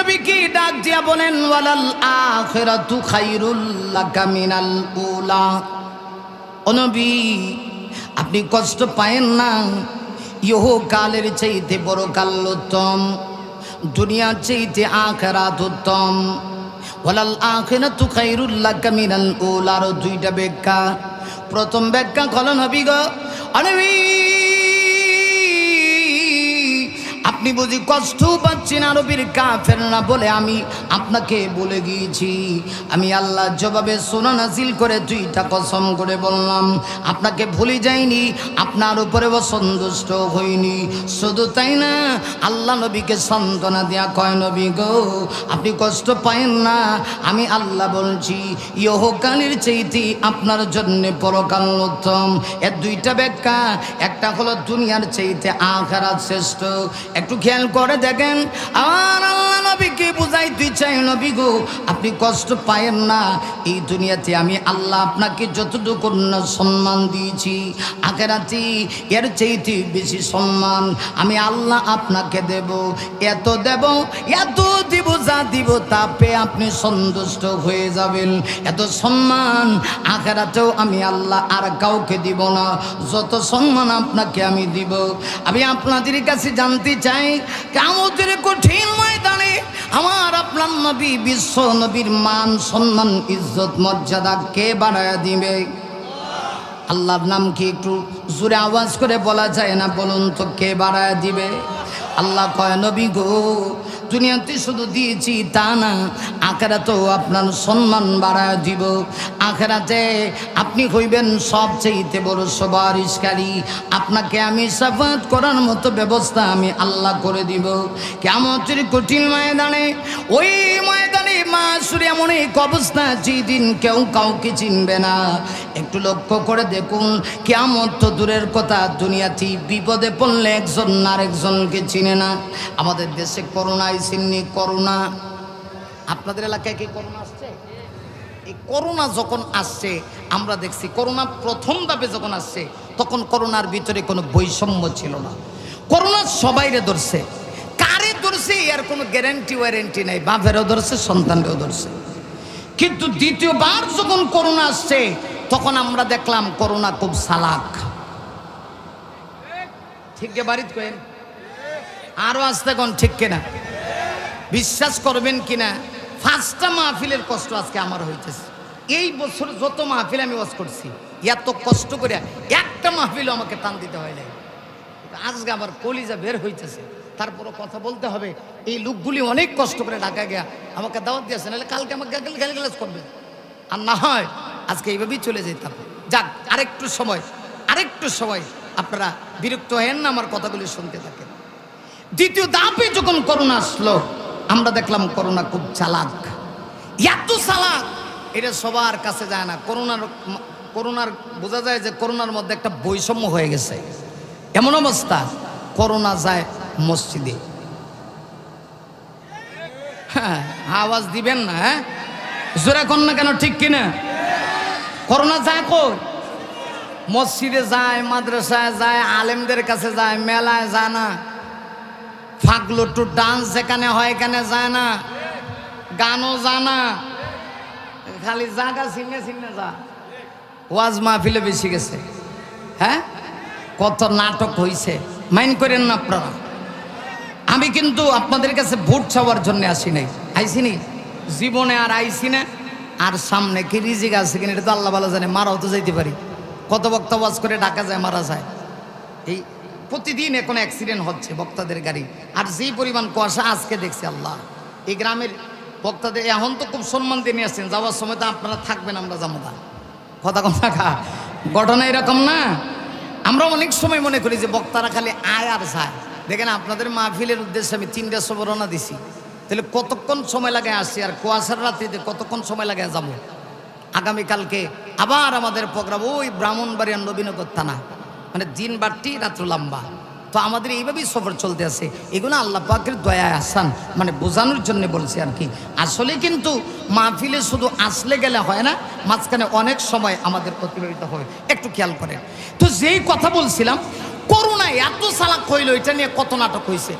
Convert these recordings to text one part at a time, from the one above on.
নবীকে ডাক দিয়া বলেন, ওয়ালাল আখিরাতু খাইরুল লাকা মিনাল উলা। ও নবী, আপনি কষ্ট পায়েন না। ইহ কালের চাইতে বড় কাল উত্তম, দুনিয়ার চাইতে আখেরাত উত্তম। ওয়ালাল আখিরাতু খাইরুল লাকা মিনাল উলা আরও দুইটা ব্যাখ্যা। প্রথম ব্যাখ্যা হলো নবী গো। অনবী আপনি বুঝি কষ্ট পাচ্ছেন আরবির কাফের না বলে, আমি আপনাকে বলে গিয়েছি। আমি আল্লাহ জবাবে সোনা নাজিল করে দুইটা কসম করে বললাম, আপনাকে ভুলে যাইনি, আপনার উপরে সন্তুষ্ট হইনি। শুধু তাই না, আল্লাহ নবীকে সান্ত্বনা দেয়া কয়, নবী গো, আপনি কষ্ট পায়েন না। আমি আল্লাহ বলছি, ইহকালের চাইতে আপনার জন্য পরকাল উত্তম এর দুইটা ব্যাখ্যা, একটা হলো দুনিয়ার চাইতে আখারাত শ্রেষ্ঠ একটু খেয়াল করে দেখেন। আমার নবীকে বুঝাইতে চাই, নবী গো, আপনি কষ্ট পায়েন না। এই দুনিয়াতে আমি আল্লাহ আপনাকে যতটুকু সম্মান দিয়েছি এর বেশি সম্মান আমি আল্লাহ আপনাকে দেব। এত দেব, এত দিব, যা দিব আপনি সন্তুষ্ট হয়ে যাবেন। এত সম্মান আখেরাতেও আমি আল্লাহ আর কাউকে দিব না, যত সম্মান আপনাকে আমি দিব। আমি আপনাদের কাছে জানতে চাই, কেমতের কঠিন ময়দানে আমার আপনার নবী, বিশ্ব নবীর মান, সম্মান, ইজ্জত, মর্যাদা কে বাড়ায় দিবে? আল্লাহর নাম কি একটু জোরে আওয়াজ করে বলা যায় না বলুন তো কে বাড়ায় দিবে? আল্লাহ কয়, নবী গো দুনিয়াতে শুধু দিয়েছি তা না, আখেরাতেও আপনার সম্মান বাড়ায় দিব। আখেরাতে আপনি হইবেন সবচেয়েতে বড় সবারিশকারী আপনাকে আমি সাফাত করার মতো ব্যবস্থা আমি আল্লাহ করে দিব। কেমতের কঠিন ময়দানে, ওই ময়দানে মা সুরে এমন এক অবস্থা যেদিন কেউ কাউকে চিনবে না। একটু লক্ষ্য করে দেখুন কেমন তো দূরের কথা, দুনিয়াতে বিপদে পড়লে একজন আরেকজনকে চিনে না। আমাদের দেশে করোনা আইসিনি করোনা। আপনাদের এলাকায় কি করোনা আসছে? এই করোনা যখন আসছে, আমরা দেখছি করোনা প্রথম ধাপে যখন আসছে, তখন করোনার ভিতরে কোনো বৈষম্য ছিল না। করোনা সবাইরে ধরছে। কারে ধরছে এর কোনো গ্যারান্টি ওয়ারেন্টি নেই। বাপেরও ধরছে, সন্তানকেও ধরছে। কিন্তু দ্বিতীয়বার যখন করোনা আসছে তখন আমরা দেখলাম করোনা খুব সালাক। ঠিক যে বাড়িতে কেন আরও আসতে কোন ঠিক কিনা? বিশ্বাস করবেন কিনা? পাঁচটা মাহফিলের কষ্ট আজকে আমার হইতেছে। এই বছর যত মাহফিল আমি ওয়াজ করছি, এত কষ্ট করে একটা মাহফিলও আমাকে টান দিতে হয় নাই। আজকে আমার কলিজা বের হইতেছে। তারপরও কথা বলতে হবে। এই লোকগুলি অনেক কষ্ট করে ঢাকা গিয়া আমাকে দাওয়াত দিয়েছে, নাহলে কালকে আমাকে গালি গালাজ করবে। আর না হয় আজকে এইভাবেই চলে যেতাম। যাক, আরেকটু সময় আরেকটু সময়। আপনারা বিরক্ত হেন না, আমার কথাগুলি শুনতে থাকেন। দ্বিতীয় দাপে যখন করোনা আসলো, আমরা দেখলাম করোনা খুব চালাক। এত চালাক, এটা সবার কাছে যায় না। করোনার করোনার বোঝা যায় যে করোনার মধ্যে একটা বৈষম্য হয়ে গেছে। এমন অবস্থা করোনা যায় মসজিদে। হ্যাঁ আওয়াজ দিবেন না হ্যাঁ? জোরে কন না কেন, ঠিক কিনা? করোনা যায় কই? মসজিদে যায়, মাদ্রাসায় যায়, আলেমদের কাছে যায়, মেলায় যায় না। ফাগলুটু ডান্স যেখানে হয় এখানে যায় না। গানও জানা খালি জাগা চিনে চিনে যা ওয়াজ মাহফিলে বেশি গেছে। হ্যাঁ? কত নাটক হইছে। মাইন করেন না আপনারা। আমি কিন্তু আপনাদের কাছে ভোট চাওয়ার জন্য আসি নাই। আইসিনি? জীবনে আর আইসি না। আর সামনে কি রিজিক আছে কিনা এটা তো আল্লাহ ভালো জানে, মারাও তো যাইতে পারি। কত বক্তা ওয়াজ করে ডাকা যায়, মারা যায়। এই প্রতিদিন এখন অ্যাক্সিডেন্ট হচ্ছে বক্তাদের গাড়ি। আর যেই পরিমাণ কুয়াশা আজকে দেখছি আল্লাহ, এই গ্রামের বক্তাদের এখন তো খুব সম্মান দিয়ে নিয়ে আসছেন, যাওয়ার সময় তো আপনারা থাকবেন, আমরা যাব কথা কথা খা ঘটনা এরকম না। আমরা অনেক সময় মনে করি যে বক্তারা খালি আয় আর যায়। দেখেন আপনাদের মাহফিলের উদ্দেশ্যে আমি তিনটা সবরণা দিছি। তাহলে কতক্ষণ সময় লাগে আসছি আর কুয়াশার রাত্রিতে কতক্ষণ সময় লাগে যাব? আগামীকালকে আবার আমাদের প্রোগ্রাম, ওই ব্রাহ্মণবাড়িয়ার নবীনগর থানা। মানে দিন বাড়তি, রাত্র লম্বা। তো আমাদের এইভাবেই সফর চলতে আছে। এগুলো আল্লাহ পাকের দয়ায় আসান মানে বোঝানোর জন্য বলছি আর কি। আসলে কিন্তু মাহফিলে শুধু আসলে গেলে হয় না, মাঝখানে অনেক সময় আমাদের অতিবাহিত হয়। একটু খেয়াল করেন। তো যেই কথা বলছিলাম করোনা এত সালাক হইল এটা নিয়ে কত নাটক হয়েছে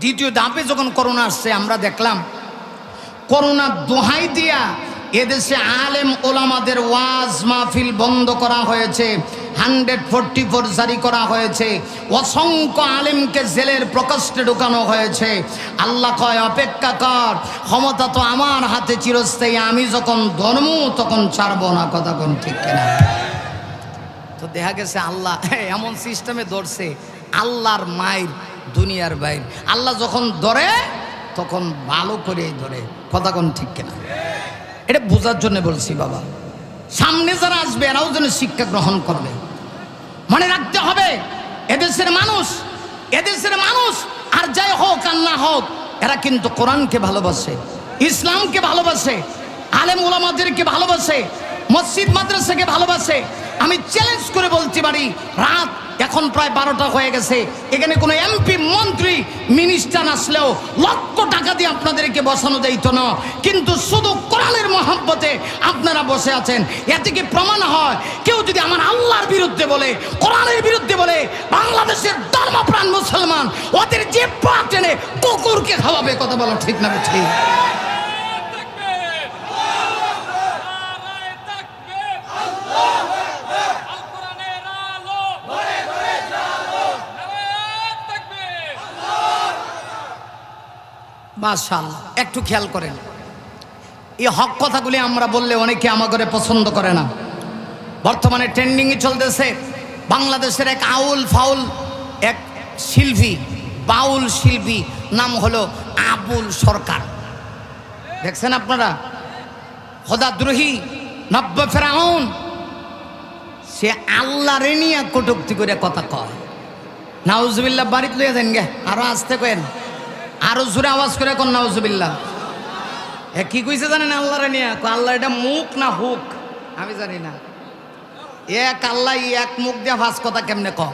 দ্বিতীয় ধাপে যখন করোনা আসছে, আমরা দেখলাম, করোনা দোহাই দিয়া এদেশে আলেম ওলামাদের ওয়াজ মাহফিল বন্ধ করা হয়েছে, হান্ড্রেড ফোরটি ফোর জারি করা হয়েছে, অসংখ্য আলেমকে জেলের প্রকোষ্ঠে ঢুকানো হয়েছে। আল্লাহ কয়, অপেক্ষা কর, ক্ষমতা তো আমার হাতে চিরস্থায়ী, আমি যখন ধর্ম, তখন ছাড়বো না। কথা কোন ঠিক কিনা? তো দেখা গেছে আল্লাহ, এমন সিস্টেমে ধরছে, আল্লাহর মায়ের দুনিয়ার বাইর। আল্লাহ যখন ধরে, তখন ভালো করেই ধরে। কথা কোন ঠিক কিনা? এটা বোঝার জন্য বলছি বাবা। সামনে যারা আসবে, এরাও যেন শিক্ষা গ্রহণ করবে। মনে রাখতে হবে, এদেশের মানুষ এদেশের মানুষ, আর যাই হোক আর না হোক, এরা কিন্তু কোরআনকে ভালোবাসে, ইসলামকে ভালোবাসে, আলেম ওলামাদেরকে ভালোবাসে, মসজিদ মাদ্রাসাকে ভালোবাসে আমি চ্যালেঞ্জ করে বলতে পারি, রাত এখন প্রায় বারোটা হয়ে গেছে। এখানে কোনো এমপি মন্ত্রী মিনিস্টার আসলেও লক্ষ টাকা দিয়ে আপনাদেরকে বসানো যাইত না। কিন্তু শুধু কোরআনের মহাব্বতে আপনারা বসে আছেন। এ থেকে প্রমাণ হয়, কেউ যদি আমার আল্লাহর বিরুদ্ধে বলে, কোরআনের বিরুদ্ধে বলে, বাংলাদেশের ধর্মপ্রাণ মুসলমান, ওদের যে পা টেনে কুকুরকে খাওয়াবে, কথা বলো ঠিক না ঠিক মাশাআল্লাহ, একটু খেয়াল করেন। এই হক কথাগুলি আমরা বললে অনেকে আমাকে পছন্দ করে না। বর্তমানে ট্রেন্ডিংয়ে চলতেছে, বাংলাদেশের এক আউল ফাউল, এক শিল্পী, বাউল শিল্পী, নাম হলো আবুল সরকার। দেখছেন আপনারা? হদাদ্রোহী নব্য ফেরাউন, সে আল্লাহ রেনিয়া কটুক্তি করে কথা কয়। নাউজুবিল্লাহ বাড়িতে লইয়া দেন গে, আরও আসতে কেন আরও জোরে আওয়াজ করে কোন, নাউজুবিল্লাহ। এ, কি কইছে জানেন আল্লাহ কয়, আল্লাহ, এটা মুখ না হুক? আমি জানি না। এক আল্লাহ এক মুখ দিয়া ভাস কথা কেমনে ক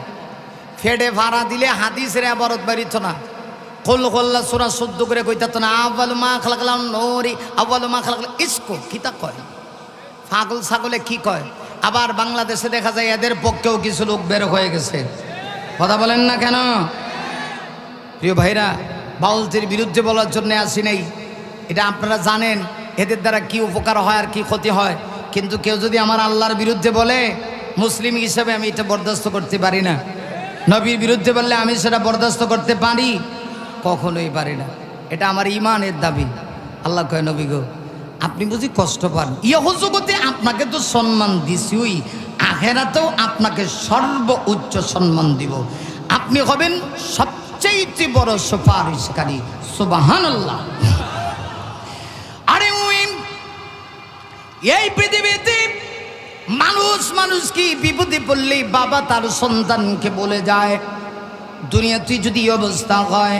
ফেডে ভাড়া দিলে হাদিসের আবারত বাড়িত না। কল কল্লা সুরা শুদ্ধ করে কইতাত না আব্বাল মা খালাকলাম নরি আব্বাল মা খালাকলাম ইসকো কিতা কয়? পাগল ছাগলে কি কয়? আবার বাংলাদেশে দেখা যায় এদের পক্ষেও কিছু লোক বের হয়ে গেছে। কথা বলেন না কেন? প্রিয় ভাইরা বাউলদের বিরুদ্ধে বলার জন্য আসি নাই। এটা আপনারা জানেন, এদের দ্বারা কি উপকার হয় আর কি ক্ষতি হয়। কিন্তু কেউ যদি আমার আল্লাহর বিরুদ্ধে বলে, মুসলিম হিসেবে আমি এটা বরদাস্ত করতে পারি না। নবীর বিরুদ্ধে বললে আমি সেটা বরদাস্ত করতে পারি? কখনোই পারি না। এটা আমার ইমানের দাবি। আল্লাহ কয়, নবী গো, আপনি বুঝি কষ্ট পান? ইহ জগতে আপনাকে তো সম্মান দিছিই। আখেরাতেও আপনাকে সর্ব উচ্চ সম্মান দিব। আপনি হবেন সবচেয়ে বড় সুপারিশকারী সুবাহান আল্লাহ আরে ওই এই পৃথিবীতে মানুষ মানুষ কি বিপদে পড়লেই বাবা তার সন্তানকে বলে যায়, দুনিয়াতে যদি অবস্থা হয়,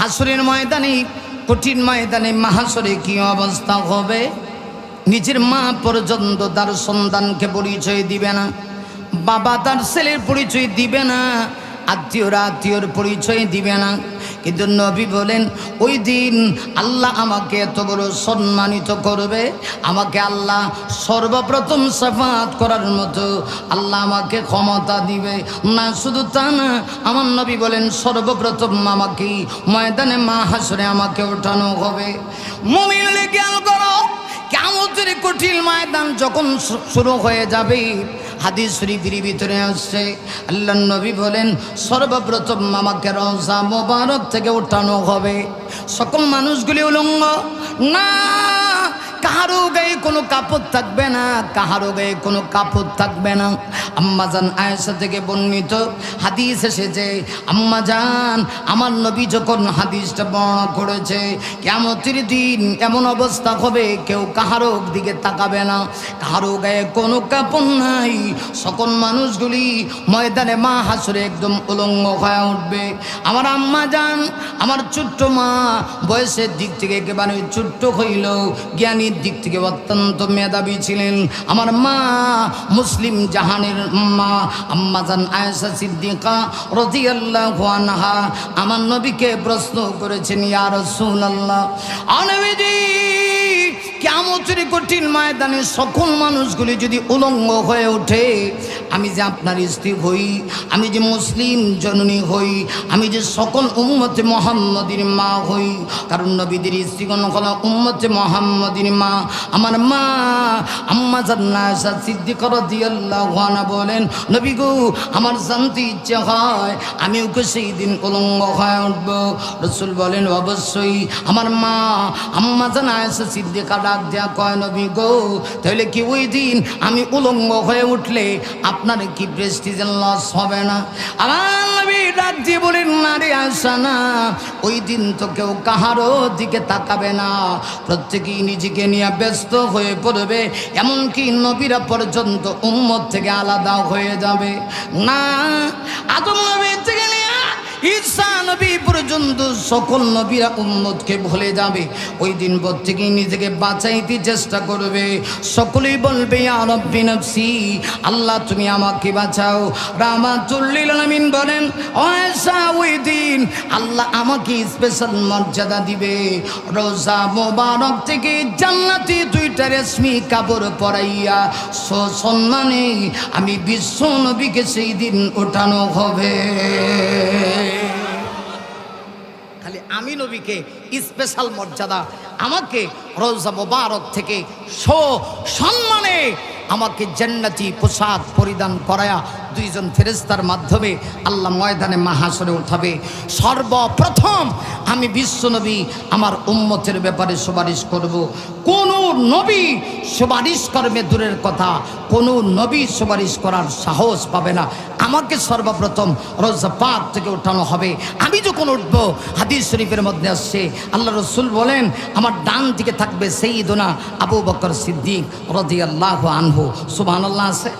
হাসরের ময়দানে, কঠিন ময়দানে, মাহাসরে কি অবস্থা হবে? নিজের মা পর্যন্ত তার সন্তানকে পরিচয় দিবে না, বাবা তার ছেলের পরিচয় দিবে না আত্মীয়রা আত্মীয়র পরিচয় দিবে না। কিন্তু নবী বলেন, ওই দিন আল্লাহ আমাকে এত বড় সম্মানিত করবে। আমাকে আল্লাহ সর্বপ্রথম সাফাত করার মতো আল্লাহ আমাকে ক্ষমতা দিবে। না, শুধু তা না, আমার নবী বলেন, সর্বপ্রথম আমাকে ময়দানে মা হাসরে আমাকে ওঠানো হবে। মমিলে জ্ঞান করো কেমতের কঠিন ময়দান যখন শুরু হয়ে যাবে হাদিস শরীফের ভিতরে আসছে, আল্লাহ নবী বলেন, সর্বপ্রথম আমাকে রওজা মোবারক থেকে উঠানো হবে। সকল মানুষগুলি উলঙ্গ, না কাহারও গায়ে কোনো কাপড় থাকবে না কাহারও গায়ে কোনো কাপড় থাকবে না। আম্মাজান আয়েশা থেকে বর্ণিত হাদিস এসেছে আম্মাজান আমার নবী যখন হাদিসটা বর্ণনা করেছে কেমতির দিন এমন অবস্থা হবে, কেউ কাহারও দিকে তাকাবে না। কাহারও গায়ে কোনো কাপড় নাই, সকল মানুষগুলি ময়দানে মা হাসরে একদম উলঙ্গ হয়ে উঠবে। আমার আম্মা যান আমার ছোট্ট মা, বয়সের দিক থেকে একেবারে ছোট্ট হইল জ্ঞানীর দিক থেকে অত্যন্ত মেধাবী ছিলেন। আমার মা মুসলিম জাহানের মা আম্মাজান আয়সা সিদ্দিকা রাদিয়াল্লাহু আনহা আমার নবীকে প্রশ্ন করেছেন, ইয়া রাসূলুল্লাহ, আনবিদি কেমন কঠিন কঠিন ময়দানে সকল মানুষগুলি যদি উলঙ্গ হয়ে ওঠে, আমি যে আপনার স্ত্রী হই, আমি যে মুসলিম জননী হই, আমি যে সকল উম্মতে মোহাম্মদির মা হই, কারণ নবীদের স্ত্রীগণ হল উম্মতে মোহাম্মদির মা। আমার মা আম্মা জান্নাসা সিদ্দিকর দিয়াল্লাহানা বলেন, নবী গো, আমার জানতে ইচ্ছে হয়, আমি ওকে সেই দিন উলঙ্গ হয়ে উঠব। রসুল বলেন, অবশ্যই। আমার মা আম্মা জানায়সা সিদ্দিকা ডাক দেয়া কয়, নবী গো, তাহলে কি ওই দিন আমি উলঙ্গ হয়ে উঠলে আপনার কি প্রেস্টিজ লস হবে না? আমার না ওই দিন তো কেউ কাহারও দিকে তাকাবে না। প্রত্যেকেই নিজেকে নিয়ে ব্যস্ত হয়ে পড়বে, এমনকি নবীরা পর্যন্ত উম্মত থেকে আলাদা হয়ে যাবে। না, আদম নবী থেকে নিয়ে ঈসা নবী পর্যন্ত সকল নবীরা উম্মতকে ভুলে যাবে। ওই দিন পর থেকে নিজেকে বাঁচাইতে চেষ্টা করবে। সকলেই বলবে, ইয়া রব্বি নফসি, আল্লাহ তুমি আমাকে বাঁচাও। রামাতুল্লিল আলামিন বলেন, ও ঈসা ওই দিন আল্লাহ আমাকে স্পেশাল মর্যাদা দিবে। রোজা মোবারক থেকে জান্নাতি দুইটা রেশমি কাপড় পরাইয়া সসম্মানে আমি বিশ্ব নবীকে সেই দিন ওঠানো হবে। খালি আমি নবীকে স্পেশাল মর্যাদা, আমাকে রোজা মোবারক থেকে সো সম্মানে আমাকে জান্নাতি পোশাক পরিধান করায়া দুইজন ফেরেস্তার মাধ্যমে আল্লাহ ময়দানে মাহাসরে উঠাবে। সর্বপ্রথম আমি বিশ্বনবী আমার উম্মতের ব্যাপারে সুপারিশ করব। কোন নবী সুপারিশ করবে দূরের কথা, কোন নবী সুপারিশ করার সাহস পাবে না। আমাকে সর্বপ্রথম রোজা পাক থেকে উঠানো হবে। আমি যখন উঠবো, হাদিস শরীফের মধ্যে আসছে, আল্লাহ রসুল বলেন, আমার ডান দিকে থাকবে সেই দোনা আবু বকর সিদ্দিক রদি আল্লাহ আনহু। সুবাহ আছে?